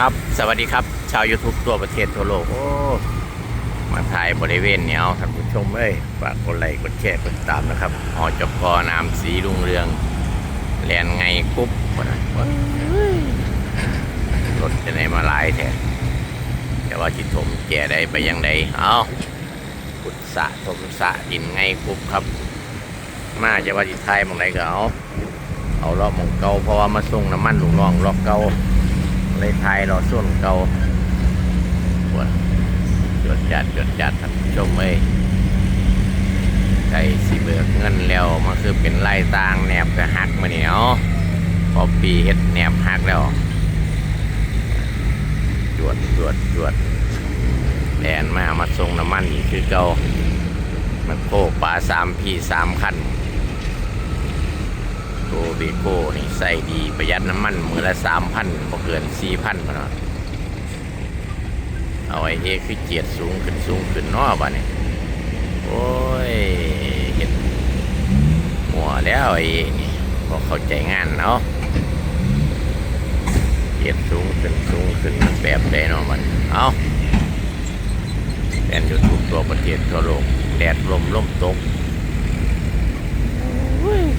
ครับ สวัสดีครับ ชาว YouTube ตัวประเทศทั่วโลก โอ้ มาถ่ายบริเวณเนี้ยวท่านผู้ชมเอ้ย ฝากกดไลค์ กดแชร์กดติดตามนะครับหอจบกอนามสีลุงเรืองแลนไงกุ๊บวะนะว้ายรถจะไหนมาหลายแท้แต่ว่าจิตถมแก่ได้ไปยังไดเอาขุดสะถมสะดินไงกุ๊บครับ มาจะว่าจิตไทยมองไหนก็เอา เอารอบมองเก่าเพราะว่ามาส่งน้ำมันหลุงน้องรอบเก่า เลยไทยเราส่วนเก่าปวดจดจัดจดจัดท่านผู้ชมเอ้ยไก่สีเบิกเงินแล้วมันคือเป็นไล่ต่างแหนบกระหักมาเนียพอปีเฮ็ดแหนบหักแล้วจวดจวดจวดแลนมามาส่งน้ำมันอีกคือเก่ามันโคปลาสามพี่สามคัน เบโก้นี่ใส่ดีประหยัดน้ำมันมือละสามพันพอเกินสี่พันพอเนาะเอาไอเอคือเจียดสูงขึ้นสูงขึ้นนอบ้านี่โอ้ยเห็นหัวแล้วไอ้เอนี่พอเข้าใจงานเนาะเจียดสูงขึ้นสูงขึ้นแบบใดเนาะมันเอาแดนอยู่ทุกตัวประเทศทั่วโลกแดดลมลมตก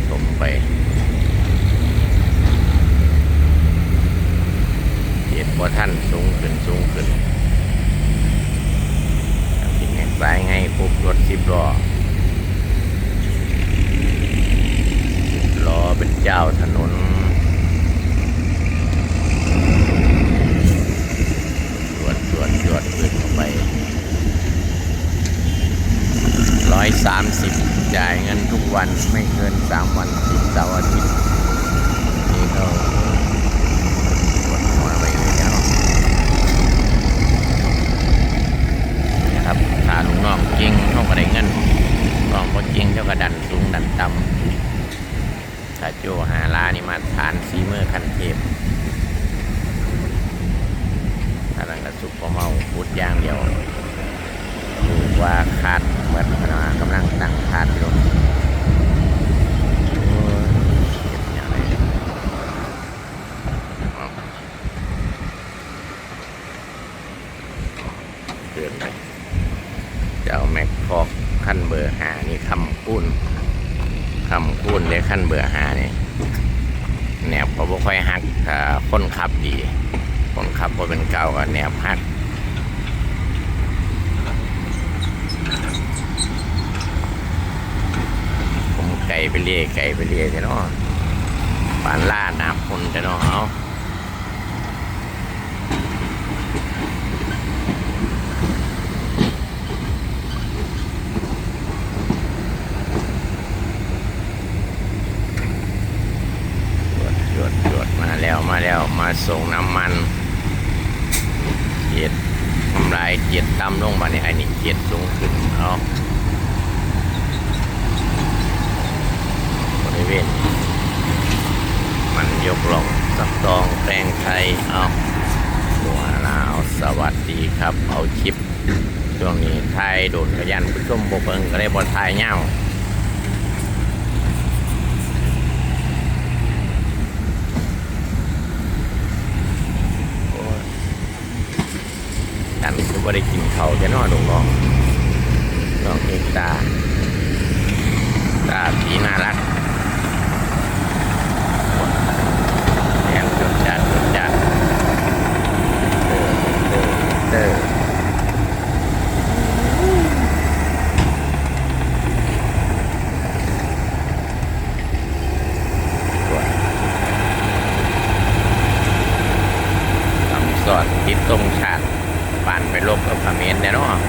สมไป เหตุว่าท่านสูงขึ้นสูงขึ้นทิ้งไงสายไงปุ๊บรถสิบล้อล้อเป็นเจ้าถนน ตรวจตรวจตรวจขึ้นเข้าไปร้อยสามสิบจ่ายเงินทุกวันไม่เกินสามวันสิบเสาร์อาทิตย์นี่ก็กดหัวไปเลยแล้วนะครับถ้าลุงน้องจริงเขาก็ได้เงินน้องก็จริงเจ้าก็ดันสูงดันต่ำถ้า โจหาลานี่มาทานซีเมอร์คันเทพถ้าหลังกระสุกพอเมาพูดย่างเดียวดูว่าขาดเหมือนขนากำลังตั้งขาดอยู่เจ็บอย่างไรเกินไปจะเอาแม็กฟอกขั้นเบอร์หานี่คำคูณ คำคูณเลยขั้นเบื่อหานี่แนบเขาบ่ค่อยหักถ้าคนขับดีคนขับก็เป็นเก่าก็แนบหักผมไก่ไปเรื่อยไก่ไปเรื่อยแต่เนาะปานล่าหนาคนแต่เนาะเอา จวดจวดจวดมาแล้วมาแล้วมา ส่งน้ำมันเจ็ดทำลายเจ็ดต่ำลงมาในอันนี้เจ็ดสูงขึ้นเอาบริเวณมันยกลงสักตองแปลงไทยเอาหัวลาวสวัสดีครับ เอาคลิปช่วงนี้ไทยโดดขยันผู้ชมบเบิงก็ได้บอลไทยเง่า โอ้ย ฉันก็ไม่ได้กินเขาวจะนอนลงน้องน้องเอกตาตาผีน่ารักแอมจดจัดจดจัดเด้อเด้อเด้อตรวจคำสอนติดตรงชาติ ป่านไปลบกับเขมรเนี่ยเนาะ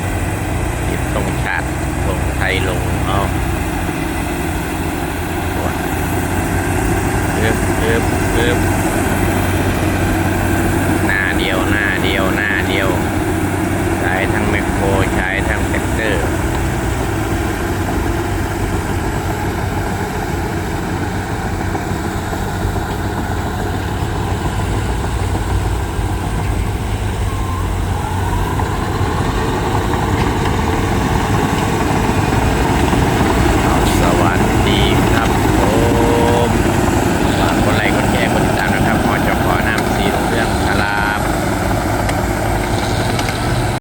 ติบตรงชาติลงไทยลงเอาเอิบเอิบเอิบ